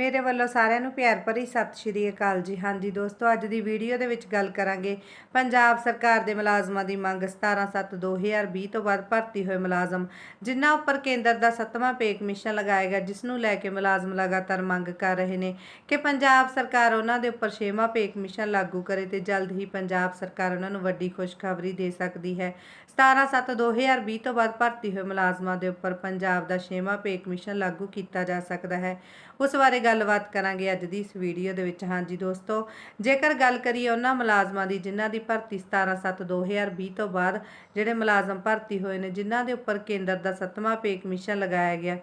ਮੇਰੇ ਵੱਲੋਂ ਸਾਰਿਆਂ ਨੂੰ ਪਿਆਰ ਭਰੀ ਸਤਿ ਸ਼੍ਰੀ ਅਕਾਲ ਜੀ। ਹਾਂਜੀ ਦੋਸਤੋ, ਅੱਜ ਦੀ ਵੀਡੀਓ ਦੇ ਵਿੱਚ ਗੱਲ ਕਰਾਂਗੇ ਪੰਜਾਬ ਸਰਕਾਰ ਦੇ ਮੁਲਾਜ਼ਮਾਂ ਦੀ ਮੰਗ 17/7/2020 ਤੋਂ ਬਾਅਦ ਭਰਤੀ ਹੋਏ ਮੁਲਾਜ਼ਮ, ਜਿਨ੍ਹਾਂ ਉੱਪਰ ਕੇਂਦਰ ਦਾ ਸੱਤਵਾਂ ਪੇ ਕਮਿਸ਼ਨ ਲਗਾਏਗਾ ਜਿਸ ਨੂੰ ਲੈ ਕੇ ਮੁਲਾਜ਼ਮ ਲਗਾਤਾਰ ਮੰਗ ਕਰ ਰਹੇ ਨੇ ਕਿ ਪੰਜਾਬ ਸਰਕਾਰ ਉਹਨਾਂ ਦੇ ਉੱਪਰ ਛੇਵਾਂ ਪੇ ਕਮਿਸ਼ਨ ਲਾਗੂ ਕਰੇ ਤੇ ਜਲਦ ਹੀ ਪੰਜਾਬ ਸਰਕਾਰ ਉਹਨਾਂ ਨੂੰ ਵੱਡੀ ਖੁਸ਼ਖਬਰੀ ਦੇ ਸਕਦੀ ਹੈ। 17/7/2020 ਤੋਂ ਬਾਅਦ ਭਰਤੀ ਹੋਏ ਮੁਲਾਜ਼ਮਾਂ ਦੇ ਉੱਪਰ ਪੰਜਾਬ ਦਾ ਛੇਵਾਂ ਪੇ ਕਮਿਸ਼ਨ ਲਾਗੂ ਕੀਤਾ ਜਾ ਸਕਦਾ ਹੈ। ਉਸ ਬਾਰੇ ਗੱਲਬਾਤ ਕਰਾਂਗੇ ਅੱਜ ਦੀ ਇਸ ਵੀਡੀਓ ਦੇ ਵਿੱਚ। ਹਾਂਜੀ ਦੋਸਤੋ, ਜੇਕਰ ਗੱਲ ਕਰੀਏ ਉਹਨਾਂ ਮੁਲਾਜ਼ਮਾਂ ਦੀ, ਜਿਨ੍ਹਾਂ ਦੀ ਭਰਤੀ 17/7/2020 ਤੋਂ ਬਾਅਦ ਜਿਹੜੇ ਮੁਲਾਜ਼ਮ ਭਰਤੀ ਹੋਏ ਨੇ, ਜਿਨ੍ਹਾਂ ਦੇ ਉੱਪਰ ਕੇਂਦਰ ਦਾ ਸੱਤਵਾਂ ਪੇ ਕਮਿਸ਼ਨ ਲਗਾਇਆ ਗਿਆ।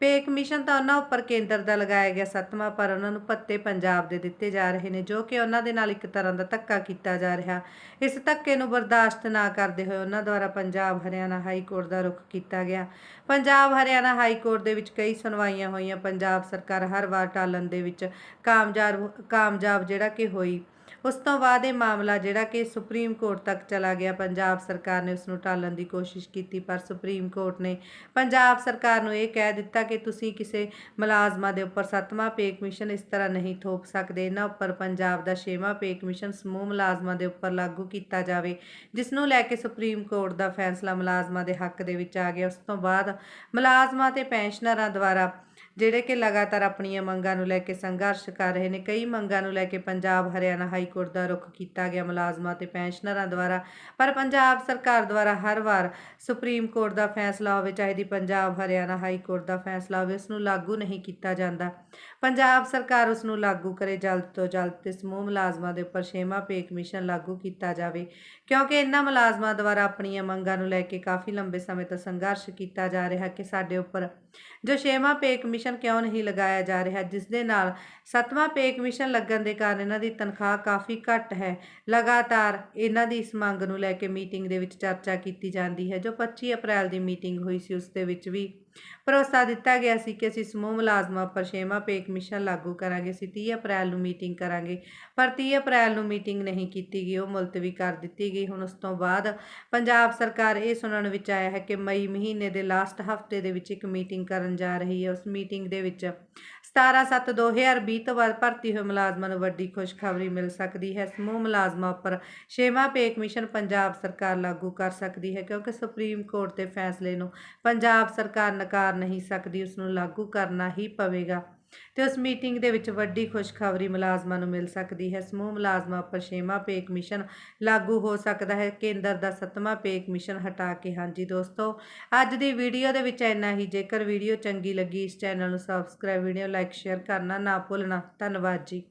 ਪੇ ਕਮਿਸ਼ਨ ਤਾਂ ਉਹਨਾਂ ਉੱਪਰ ਕੇਂਦਰ ਦਾ ਲਗਾਇਆ ਗਿਆ ਸੱਤਵਾਂ, ਪਰ ਉਹਨਾਂ ਨੂੰ ਭੱਤੇ ਪੰਜਾਬ ਦੇ ਦਿੱਤੇ ਜਾ ਰਹੇ ਨੇ, ਜੋ ਕਿ ਉਹਨਾਂ ਦੇ ਨਾਲ ਇੱਕ ਤਰ੍ਹਾਂ ਦਾ ਧੱਕਾ ਕੀਤਾ ਜਾ ਰਿਹਾ। ਇਸ ਧੱਕੇ ਨੂੰ ਬਰਦਾਸ਼ਤ ਨਾ ਕਰਦੇ ਹੋਏ ਉਹਨਾਂ ਦੁਆਰਾ ਪੰਜਾਬ ਹਰਿਆਣਾ ਹਾਈ ਕੋਰਟ ਦਾ ਰੁਖ ਕੀਤਾ ਗਿਆ। ਪੰਜਾਬ ਹਰਿਆਣਾ ਹਾਈ ਕੋਰਟ ਦੇ ਵਿੱਚ ਕਈ ਸੁਣਵਾਈਆਂ ਹੋਈਆਂ। ਪੰਜਾਬ ਸਰਕਾਰ ਹਰ ਵਾਰ ਟਾਲਣ ਦੇ ਵਿੱਚ ਕਾਮਯਾਬ ਕਾਮਯਾਬ ਜਿਹੜਾ ਕਿ ਹੋਈ। ਉਸ ਤੋਂ ਬਾਅਦ ਇਹ ਮਾਮਲਾ ਜਿਹੜਾ ਕਿ ਸੁਪਰੀਮ ਕੋਰਟ ਤੱਕ ਚਲਾ ਗਿਆ। ਪੰਜਾਬ ਸਰਕਾਰ ਨੇ ਉਸ ਨੂੰ ਟਾਲਣ ਦੀ ਕੋਸ਼ਿਸ਼ ਕੀਤੀ, ਪਰ ਸੁਪਰੀਮ ਕੋਰਟ ਨੇ ਪੰਜਾਬ ਸਰਕਾਰ ਨੂੰ ਇਹ ਕਹਿ ਦਿੱਤਾ ਕਿ ਤੁਸੀਂ ਕਿਸੇ ਮੁਲਾਜ਼ਮਾਂ ਦੇ ਉੱਪਰ ਸੱਤਵਾਂ ਪੇ ਕਮਿਸ਼ਨ ਇਸ ਤਰ੍ਹਾਂ ਨਹੀਂ ਥੋਪ ਸਕਦੇ। ਇਹਨਾਂ ਉੱਪਰ ਪੰਜਾਬ ਦਾ ਛੇਵਾਂ ਪੇ ਕਮਿਸ਼ਨ ਸਮੂਹ ਮੁਲਾਜ਼ਮਾਂ ਦੇ ਉੱਪਰ ਲਾਗੂ ਕੀਤਾ ਜਾਵੇ ਜਿਸ ਨੂੰ ਲੈ ਕੇ ਸੁਪਰੀਮ ਕੋਰਟ ਦਾ ਫੈਸਲਾ ਮੁਲਾਜ਼ਮਾਂ ਦੇ ਹੱਕ ਦੇ ਵਿੱਚ ਆ ਗਿਆ। ਉਸ ਤੋਂ ਬਾਅਦ ਮੁਲਾਜ਼ਮਾਂ ਤੇ ਪੈਨਸ਼ਨਰਾਂ ਦੁਆਰਾ ਜਿਹੜੇ ਕਿ ਲਗਾਤਾਰ ਆਪਣੀਆਂ ਮੰਗਾਂ ਨੂੰ ਲੈ ਕੇ ਸੰਘਰਸ਼ ਕਰ ਰਹੇ ਨੇ, ਕਈ ਮੰਗਾਂ ਨੂੰ ਲੈ ਕੇ ਪੰਜਾਬ, ਹਰਿਆਣਾ ਹਾਈ ਕੋਰਟ ਦਾ ਰੁਖ ਕੀਤਾ ਗਿਆ ਮੁਲਾਜ਼ਮਾਂ ਤੇ ਪੈਨਸ਼ਨਰਾਂ ਦੁਆਰਾ, ਪਰ ਪੰਜਾਬ ਸਰਕਾਰ ਦੁਆਰਾ ਹਰ ਵਾਰ ਸੁਪਰੀਮ ਕੋਰਟ ਦਾ ਫੈਸਲਾ ਹੋਵੇ, ਚਾਹੇ ਦੀ ਪੰਜਾਬ, ਹਰਿਆਣਾ ਹਾਈ ਕੋਰਟ ਦਾ ਫੈਸਲਾ ਹੋਵੇ ਉਸ ਨੂੰ ਲਾਗੂ ਨਹੀਂ ਕੀਤਾ ਜਾਂਦਾ। ਪੰਜਾਬ ਸਰਕਾਰ ਉਸ ਨੂੰ ਲਾਗੂ ਕਰੇ ਜਲਦ ਤੋਂ ਜਲਦ ਤੇ ਸਮੂਹ ਮੁਲਾਜ਼ਮਾਂ ਦੇ ਉੱਪਰ ਛੇਵਾਂ ਪੇ ਕਮਿਸ਼ਨ ਲਾਗੂ ਕੀਤਾ ਜਾਵੇ, ਕਿਉਂਕਿ ਇਹਨਾਂ ਮੁਲਾਜ਼ਮਾਂ ਦੁਆਰਾ ਆਪਣੀਆਂ ਮੰਗਾਂ ਨੂੰ ਲੈ ਕੇ ਕਾਫੀ ਲੰਬੇ ਸਮੇਂ ਤੋਂ ਸੰਘਰਸ਼ ਕੀਤਾ ਜਾ ਰਿਹਾ ਕਿ ਸਾਡੇ ਉੱਪਰ ਜੋ ਛੇਵਾਂ ਪੇ ਕਮਿਸ਼ਨ ਕਿਉਂ ਨਹੀਂ ਲਗਾਇਆ ਜਾ ਰਿਹਾ? ਜਿਸ ਦੇ ਨਾਲ ਸੱਤਵਾਂ ਪੇ ਕਮਿਸ਼ਨ ਲੱਗਣ ਦੇ ਕਾਰਨ ਇਹਨਾਂ ਦੀ ਤਨਖਾਹ ਕਾਫੀ ਘੱਟ ਹੈ। ਲਗਾਤਾਰ ਇਹਨਾਂ ਦੀ ਇਸ ਮੰਗ ਨੂੰ ਲੈ ਕੇ ਮੀਟਿੰਗ ਦੇ ਵਿੱਚ ਚਰਚਾ ਕੀਤੀ ਜਾਂਦੀ ਹੈ, ਜੋ 25 ਅਪ੍ਰੈਲ ਦੀ ਮੀਟਿੰਗ ਹੋਈ ਸੀ, ਉਸ ਦੇ ਵਿੱਚ ਵੀ ਭਰੋਸਾ ਦਿੱਤਾ ਗਿਆ ਸੀ ਕਿ ਅਸੀਂ ਸਮੂਹ ਮੁਲਾਜ਼ਮਾਂ ਉੱਪਰ ਛੇਵਾਂ ਪੇ ਕਮਿਸ਼ਨ ਲਾਗੂ ਕਰਾਂਗੇ, ਅਸੀਂ 30 ਅਪ੍ਰੈਲ ਨੂੰ ਮੀਟਿੰਗ ਕਰਾਂਗੇ। ਪਰ 30 ਅਪ੍ਰੈਲ ਨੂੰ ਮੀਟਿੰਗ ਨਹੀਂ ਕੀਤੀ ਗਈ, ਉਹ ਮੁਲਤਵੀ ਕਰ ਦਿੱਤੀ ਗਈ। ਹੁਣ ਉਸ ਤੋਂ ਬਾਅਦ ਪੰਜਾਬ ਸਰਕਾਰ ਇਹ ਸੁਣਨ ਵਿੱਚ ਆਇਆ ਹੈ ਕਿ ਮਈ ਮਹੀਨੇ ਦੇ ਲਾਸਟ ਹਫ਼ਤੇ ਦੇ ਵਿੱਚ ਇੱਕ ਮੀਟਿੰਗ ਕਰਨ ਜਾ ਰਹੀ ਹੈ। ਉਸ ਮੀਟਿੰਗ ਦੇ ਵਿੱਚ 17/7/2020 ਤੋਂ ਬਾਅਦ ਭਰਤੀ ਹੋਏ ਮੁਲਾਜ਼ਮਾਂ ਨੂੰ ਵੱਡੀ ਖੁਸ਼ਖਬਰੀ ਮਿਲ ਸਕਦੀ ਹੈ। ਸਮੂਹ ਮੁਲਾਜ਼ਮਾਂ ਉੱਪਰ ਛੇਵਾਂ ਪੇ ਕਮਿਸ਼ਨ ਪੰਜਾਬ ਸਰਕਾਰ ਲਾਗੂ ਕਰ ਸਕਦੀ ਹੈ ਕਿਉਂਕਿ ਸੁਪਰੀਮ ਕੋਰਟ ਦੇ ਫੈਸਲੇ ਨੂੰ ਪੰਜਾਬ ਸਰਕਾਰ ਨਕਾਰ ਨਹੀਂ ਸਕਦੀ ਉਸ ਨੂੰ ਲਾਗੂ ਕਰਨਾ ਹੀ ਪਵੇਗਾ। ਤੇ ਉਸ ਮੀਟਿੰਗ ਦੇ ਵਿੱਚ ਵੱਡੀ ਖੁਸ਼ਖਬਰੀ ਮੁਲਾਜ਼ਮਾਂ ਨੂੰ ਮਿਲ ਸਕਦੀ ਹੈ। ਸਮੂਹ ਮੁਲਾਜ਼ਮਾਂ ਉੱਪਰ ਛੇਵਾਂ ਪੇ ਕਮਿਸ਼ਨ ਲਾਗੂ ਹੋ ਸਕਦਾ ਹੈ। ਕੇਂਦਰ ਦਾ ਸੱਤਵਾਂ ਪੇ ਕਮਿਸ਼ਨ ਹਟਾ ਕੇ, ਹਾਂਜੀ ਦੋਸਤੋ, ਅੱਜ ਦੀ ਵੀਡੀਓ ਦੇ ਵਿੱਚ ਇੰਨਾ ਹੀ। ਜੇਕਰ ਵੀਡੀਓ ਚੰਗੀ ਲੱਗੀ, ਇਸ ਚੈਨਲ ਨੂੰ ਸਬਸਕ੍ਰਾਈਬ ਵੀਡੀਓ ਲਾਈਕ ਸ਼ੇਅਰ ਕਰਨਾ ਨਾ ਭੁੱਲਣਾ। ਧੰਨਵਾਦ ਜੀ।